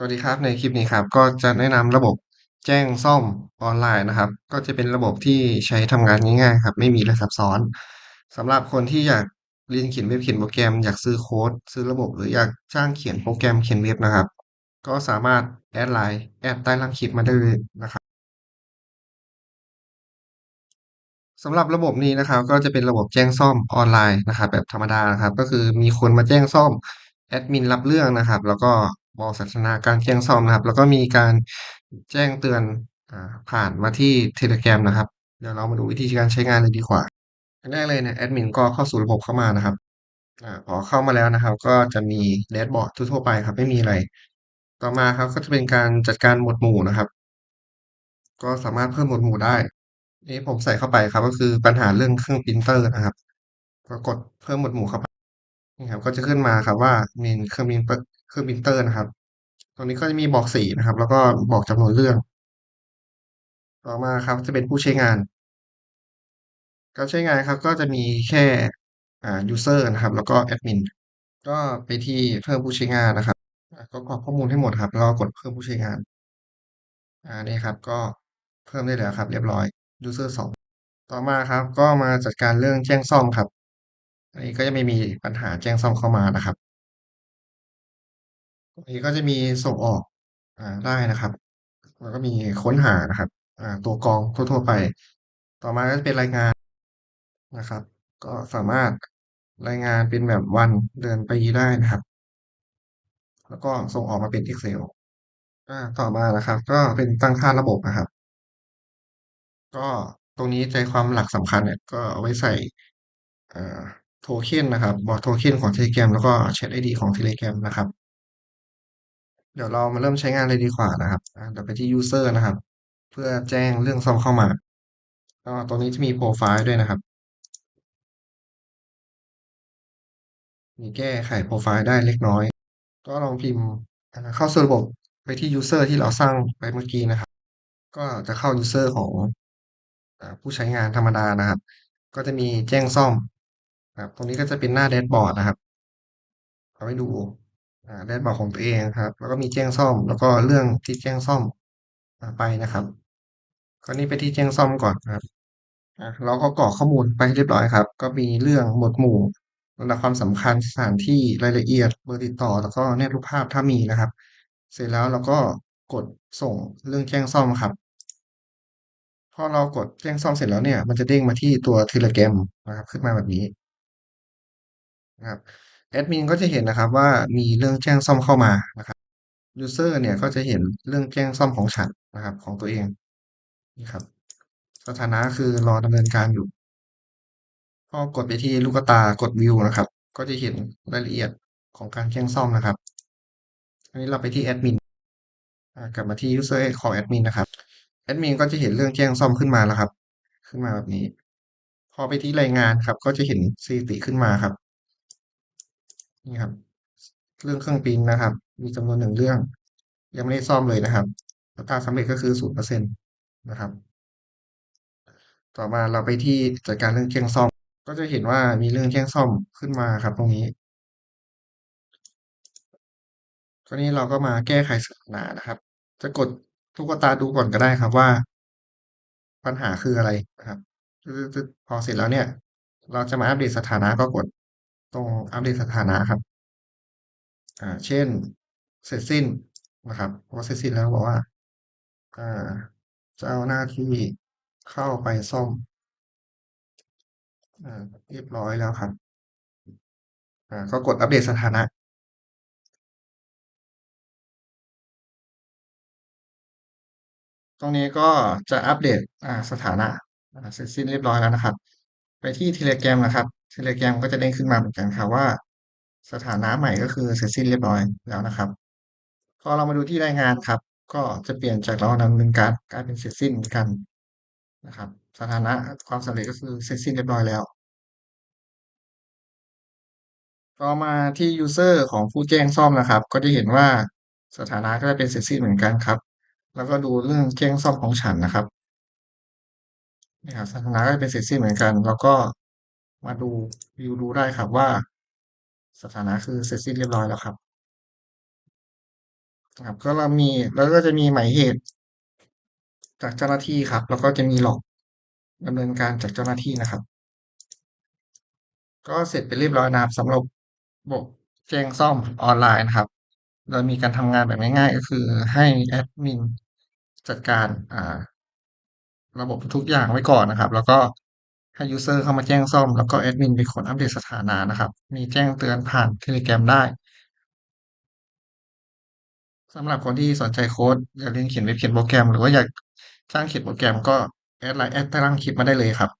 สวัสดีครับ ในคลิปนี้ครับ ก็จะแนะนำระบบแจ้งซ่อมออนไลน์นะครับ ก็จะเป็นระบบที่ใช้ทำงานง่ายๆครับ ไม่มีอะไรซับซ้อนสำหรับคนที่อยากเรียนเขียนเว็บเขียนโปรแกรมอยากซื้อโค้ด ซื้อระบบหรืออยากจ้างเขียนโปรแกรมเขียนเว็บนะครับ ก็สามารถแอดไลน์แอดใต้ล่างคลิปมาได้เลยนะครับสำหรับระบบนี้นะครับ ก็จะเป็นระบบแจ้งซ่อมออนไลน์นะครับ แบบธรรมดานะครับ ก็คือมีคนมาแจ้งซ่อม แอดมินรับเรื่องนะครับ แล้วก็บอกสถานะการแจ้งซ่อมนะครับ แล้วก็มีการแจ้งเตือนอผ่านมาที่ Telegram นะครับ เดี๋ยวเรามาดูวิธีการใช้งานเลยดีกว่าอันแรกเลยเนี่ยแอดมินก็เข้าสู่ระบบเข้ามานะครับอพอเข้ามาแล้วนะครับ ก็จะมีแดชบอร์ดทั่วไปครับ ไม่มีอะไร ต่อมาครับก็จะเป็นการจัดการหมวดหมู่นะครับ ก็สามารถเพิ่มหมวดหมู่ได้ นี่ผมใส่เข้าไปครับ ก็คือปัญหาเรื่องเครื่องพรินเตอร์นะครับ ก็กดเพิ่มหมวดหมู่เข้าไป นี่ครับก็จะขึ้นมาครับว่ามีเครื่องพรินเตอร์เครื่องพรินเตอร์นะครับ ตรงนี้ก็จะมีบอกสีนะครับ แล้วก็บอกจำนวนเรื่อง ต่อมาครับจะเป็นผู้ใช้งานการใช้งานครับ ก็จะมีแค่อ่ายูสเซอร์นะครับ แล้วก็แอดมินก็ไปที่เพิ่มผู้ใช้งานนะครับก็กรอกข้อมูลให้หมดครับแล้วกดเพิ่มผู้ใช้งานอ่านี่ครับ ก็เพิ่มได้แล้วครับ เรียบร้อยยูสเซอร์2ต่อมาครับ ก็มาจัดการเรื่องแจ้งซ่อมครับ อันนี้ก็จะไม่มีปัญหาแจ้งซ่อมเข้ามานะครับตรงนี้ก็จะมีส่งออกอ่าได้นะครับ แล้วก็มีค้นหานะครับอ่าตัวกรองทั่ว ๆ ไป ต่อมาก็จะเป็นรายงานนะครับ ก็สามารถรายงานเป็นแบบวันเดือนปีได้นะครับ แล้วก็ส่งออกมาเป็น Excel อาต่อมานะครับ ก็เป็นตั้งค่าระบบนะครับ ก็ตรงนี้ใจความหลักสำคัญเนี่ยก็เอาไว้ใส่อ่า โทเค็นนะครับบอร์ดโทเค็นของ Telegram แล้วก็ Chat ID ของ Telegram นะครับ เดี๋ยวเรามาเริ่มใช้งานเลยดีกว่านะครับเดี๋ยวไปที่ User นะครับ เพื่อแจ้งเรื่องซ่อมเข้ามาก็ตรงนี้จะมีโพรไฟล์ด้วยนะครับมีแก้ไขโพรไฟล์ได้เล็กน้อย ก็ลองพิมพ์เข้าสู่ระบบไปที่ User ที่เราสร้างไปเมื่อกี้นะครับ ก็จะเข้า User ของผู้ใช้งานธรรมดานะครับ ก็จะมีแจ้งซ่อม ครับ ตรงนี้ก็จะเป็นหน้าแดชบอร์ดนะครับเอาไว้ดูแดชบอร์ดของตัวเองครับ แล้วก็มีแจ้งซ่อม แล้วก็เรื่องที่แจ้งซ่อมไปนะครับคราวนี้ไปที่แจ้งซ่อมก่อนครับเราก็กรอกข้อมูลไปเรียบร้อยครับ ก็มีเรื่องหมวดหมู่ลำดับความสำคัญสถานที่รายละเอียดเบอร์ติดต่อ แล้วก็แนบรูปภาพถ้ามีนะครับ เสร็จแล้วเราก็กดส่งเรื่องแจ้งซ่อมครับพอเรากดแจ้งซ่อมเสร็จแล้วเนี่ยมันจะเด้งมาที่ตัว Telegram นะครับขึ้นมาแบบนี้ นะครับแอดมินก็จะเห็นนะครับว่ามีเรื่องแจ้งซ่อมเข้ามานะครับยูเซอร์เนี่ยก็จะเห็นเรื่องแจ้งซ่อมของฉันนะครับ ของตัวเองนี่ครับ สถานะคือรอดำเนินการอยู่พอกดไปที่ลูกตากดวิวนะครับ ก็จะเห็นรายละเอียดของการแจ้งซ่อมนะครับ อันนี้เราไปที่แอดมินกลับมาที่ยูเซอร์ของแอดมินนะครับแอดมินก็จะเห็นเรื่องแจ้งซ่อมขึ้นมาแล้วครับ ขึ้นมาแบบนี้ พอไปที่รายงานครับ ก็จะเห็นสถิติขึ้นมาครับ นี่ครับ เรื่องเครื่องปริ้นนะครับ มีจำนวนหนึ่งเรื่อง ยังไม่ได้ซ่อมเลยนะครับอัตราสำเร็จก็คือศูนย์เปอร์เซ็นต์นะครับ ต่อมาเราไปที่จัดการเรื่องแจ้งซ่อม ก็จะเห็นว่ามีเรื่องแจ้งซ่อมขึ้นมาครับ ตรงนี้คราวนี้เราก็มาแก้ไขสถานะนะครับ จะกดตุ๊กตาดูก่อนก็ได้ครับว่า ปัญหาคืออะไรนะครับพอเสร็จแล้วเนี่ย เราจะมาอัปเดตสถานะก็กด ตรงอัปเดตสถานะครับอ่าเช่นเสร็จสิ้นนะครับพอเสร็จสิ้นแล้วบอกว่าอ่าเจ้าหน้าที่เข้าไปซ่อมอ่าเรียบร้อยแล้วครับอ่าก็กดอัปเดตสถานะตรงนี้ก็จะอัปเดตอ่าสถานะเสร็จสิ้นเรียบร้อยแล้วนะครับ ไปที่ Telegram นะครับ Telegram ก็จะเด้งขึ้นมาเหมือนกันครับว่า สถานะใหม่ก็คือเสร็จสิ้นเรียบร้อยแล้วนะครับ พอเรามาดูที่รายงานครับ ก็จะเปลี่ยนจากเราดำเนินการกลายเป็นเสร็จสิ้นเหมือนกันนะครับ สถานะความสำเร็จก็คือเสร็จสิ้นเรียบร้อยแล้ว ต่อมาที่ user ของผู้แจ้งซ่อมนะครับ ก็จะเห็นว่าสถานะก็จะเป็นเสร็จสิ้นเหมือนกันครับ แล้วก็ดูเรื่องแจ้งซ่อมของฉันนะครับนี่ครับสถานะก็จะเป็นเสร็จสิ้นเหมือนกัน แล้วก็ มาดูวิวดูได้ครับว่า สถานะคือเสร็จสิ้นเรียบร้อยแล้วครับครับ ก็เรามีแล้วก็จะมีหมายเหตุ จากเจ้าหน้าที่ครับ แล้วก็จะมีหลอกดำเนินการจากเจ้าหน้าที่นะครับ ก็เสร็จไปเรียบร้อยนะครับสำหรับบบแจ้งซ่อมออนไลน์นะครับ โดยมีการทำงานแบบง่ายๆ ก็คือให้แอดมินจัดการอ่าระบบทุกอย่างไว้ก่อนนะครับ แล้วก็ ให้ยูเซอร์เข้ามาแจ้งซ่อม แล้วก็แอดมินเป็นคนอัปเดตสถานะนะครับ มีแจ้งเตือนผ่าน Telegram ได้สำหรับคนที่สนใจโค้ดอยากเรียนเขียนเว็บเขียนโปรแกรม หรือว่าอยากจ้างเขียนโปรแกรมก็แอดไลน์แอดตารางคลิปมาได้เลยครับ